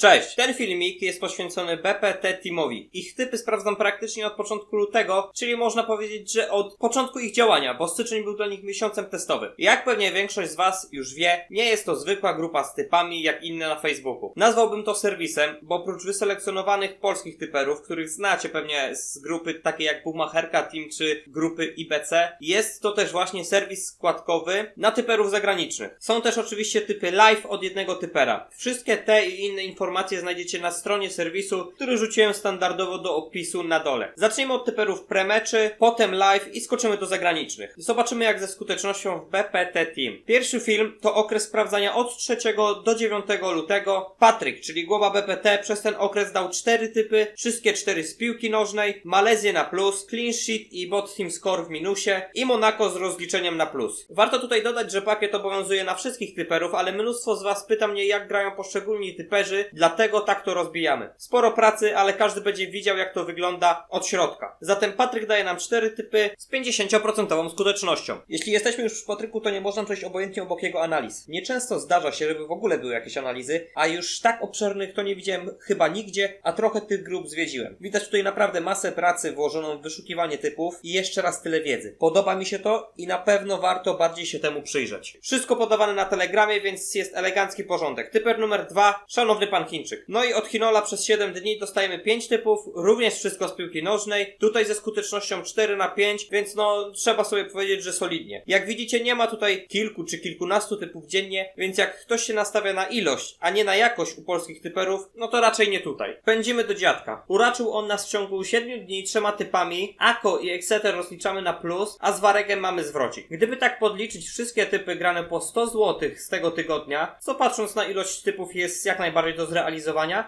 Cześć! Ten filmik jest poświęcony BPT Teamowi. Ich typy sprawdzam praktycznie od początku lutego, czyli można powiedzieć, że od początku ich działania, bo styczeń był dla nich miesiącem testowym. Jak pewnie większość z Was już wie, nie jest to zwykła grupa z typami jak inne na Facebooku. Nazwałbym to serwisem, bo oprócz wyselekcjonowanych polskich typerów, których znacie pewnie z grupy takie jak Bumacherka Team czy grupy IBC, jest to też właśnie serwis składkowy na typerów zagranicznych. Są też oczywiście typy live od jednego typera. Wszystkie te i inne informacje znajdziecie na stronie serwisu, który rzuciłem standardowo do opisu na dole. Zacznijmy od typerów premeczy, potem live i skoczymy do zagranicznych. Zobaczymy jak ze skutecznością w BPT Team. Pierwszy film to okres sprawdzania od 3 do 9 lutego. Patryk, czyli głowa BPT, przez ten okres dał 4 typy, wszystkie 4 z piłki nożnej, Malezję na plus, clean sheet i bot team score w minusie i Monaco z rozliczeniem na plus. Warto tutaj dodać, że pakiet obowiązuje na wszystkich typerów, ale mnóstwo z Was pyta mnie jak grają poszczególni typerzy, dlatego tak to rozbijamy. Sporo pracy, ale każdy będzie widział jak to wygląda od środka. Zatem Patryk daje nam 4 typy z 50% skutecznością. Jeśli jesteśmy już przy Patryku, to nie można przejść obojętnie obok jego analiz. Nieczęsto zdarza się, żeby w ogóle były jakieś analizy, a już tak obszernych to nie widziałem chyba nigdzie, a trochę tych grup zwiedziłem. Widać tutaj naprawdę masę pracy włożoną w wyszukiwanie typów i jeszcze raz tyle wiedzy. Podoba mi się to i na pewno warto bardziej się temu przyjrzeć. Wszystko podawane na telegramie, więc jest elegancki porządek. Typer numer dwa, szanowny pan Chińczyk. No i od Hinola przez 7 dni dostajemy 5 typów, również wszystko z piłki nożnej. Tutaj ze skutecznością 4 na 5, więc no trzeba sobie powiedzieć, że solidnie. Jak widzicie, nie ma tutaj kilku czy kilkunastu typów dziennie, więc jak ktoś się nastawia na ilość, a nie na jakość u polskich typerów, no to raczej nie tutaj. Pędzimy do dziadka. Uraczył on nas w ciągu 7 dni trzema typami, Ako i Exeter rozliczamy na plus, a z Waregem mamy zwrocik. Gdyby tak podliczyć wszystkie typy grane po 100 zł z tego tygodnia, co patrząc na ilość typów jest jak najbardziej do zrealizowania,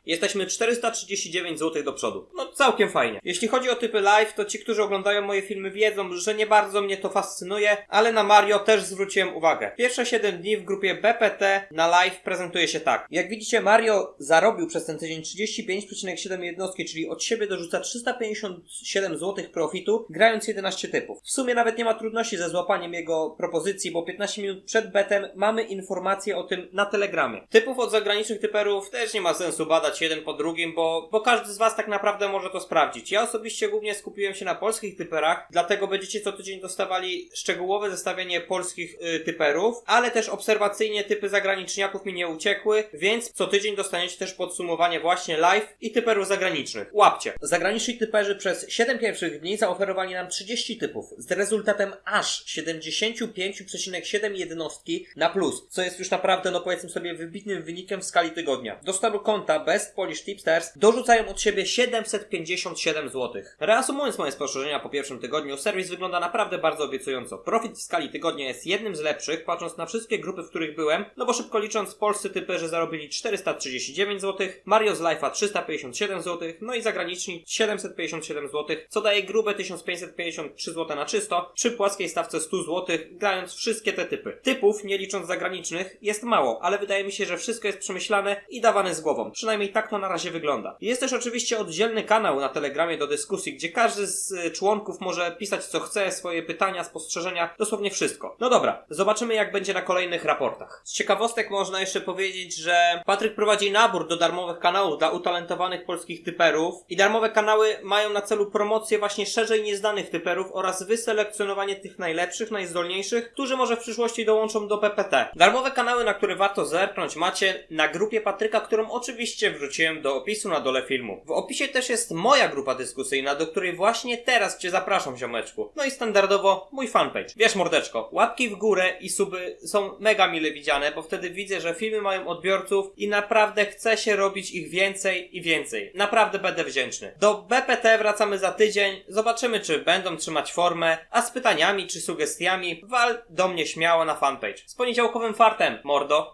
jesteśmy 439 zł do przodu. No całkiem fajnie. Jeśli chodzi o typy live, to ci, którzy oglądają moje filmy wiedzą, że nie bardzo mnie to fascynuje, ale na Mario też zwróciłem uwagę. Pierwsze 7 dni w grupie BPT na live prezentuje się tak. Jak widzicie, Mario zarobił przez ten tydzień 35,7 jednostki, czyli od siebie dorzuca 357 zł profitu, grając 11 typów. W sumie nawet nie ma trudności ze złapaniem jego propozycji, bo 15 minut przed betem mamy informacje o tym na Telegramie. Typów od zagranicznych typerów też nie ma sensu badać jeden po drugim, bo, bo każdy z Was tak naprawdę może to sprawdzić. Ja osobiście głównie skupiłem się na polskich typerach, dlatego będziecie co tydzień dostawali szczegółowe zestawienie polskich y, typerów, ale też obserwacyjnie typy zagraniczniaków mi nie uciekły, więc co tydzień dostaniecie też podsumowanie właśnie live i typerów zagranicznych. Łapcie! Zagraniczni typerzy przez 7 pierwszych dni zaoferowali nam 30 typów, z rezultatem aż 75,7 jednostki na plus, co jest już naprawdę, no powiedzmy sobie, wybitnym wynikiem w skali tygodnia. Do stanu konta Best Polish Tipsters dorzucają od siebie 757 zł. Reasumując moje spostrzeżenia po pierwszym tygodniu, serwis wygląda naprawdę bardzo obiecująco. Profit w skali tygodnia jest jednym z lepszych, patrząc na wszystkie grupy, w których byłem, no bo szybko licząc, polscy typerzy zarobili 439 zł, Mario z Life'a 357 zł, no i zagraniczni 757 zł, co daje grube 1553 zł na czysto, przy płaskiej stawce 100 zł, grając wszystkie te typy. Typów, nie licząc zagranicznych, jest mało, ale wydaje mi się, że wszystko jest przemyślane i dawane z głową. Przynajmniej tak to na razie wygląda. Jest też oczywiście oddzielny kanał na Telegramie do dyskusji, gdzie każdy z y, członków może pisać co chce, swoje pytania, spostrzeżenia, dosłownie wszystko. No dobra, zobaczymy jak będzie na kolejnych raportach. Z ciekawostek można jeszcze powiedzieć, że Patryk prowadzi nabór do darmowych kanałów dla utalentowanych polskich typerów i darmowe kanały mają na celu promocję właśnie szerzej nieznanych typerów oraz wyselekcjonowanie tych najlepszych, najzdolniejszych, którzy może w przyszłości dołączą do PPT. Darmowe kanały, na które warto zerknąć macie na grupie Patryka, którą oczywiście wrzuciłem do opisu na dole filmu. W opisie też jest moja grupa dyskusyjna, do której właśnie teraz Cię zapraszam, ziomeczku. No i standardowo mój fanpage. Wiesz, mordeczko, łapki w górę i suby są mega mile widziane, bo wtedy widzę, że filmy mają odbiorców i naprawdę chce się robić ich więcej i więcej. Naprawdę będę wdzięczny. Do BPT wracamy za tydzień, zobaczymy czy będą trzymać formę, a z pytaniami czy sugestiami wal do mnie śmiało na fanpage. Z poniedziałkowym fartem, mordo.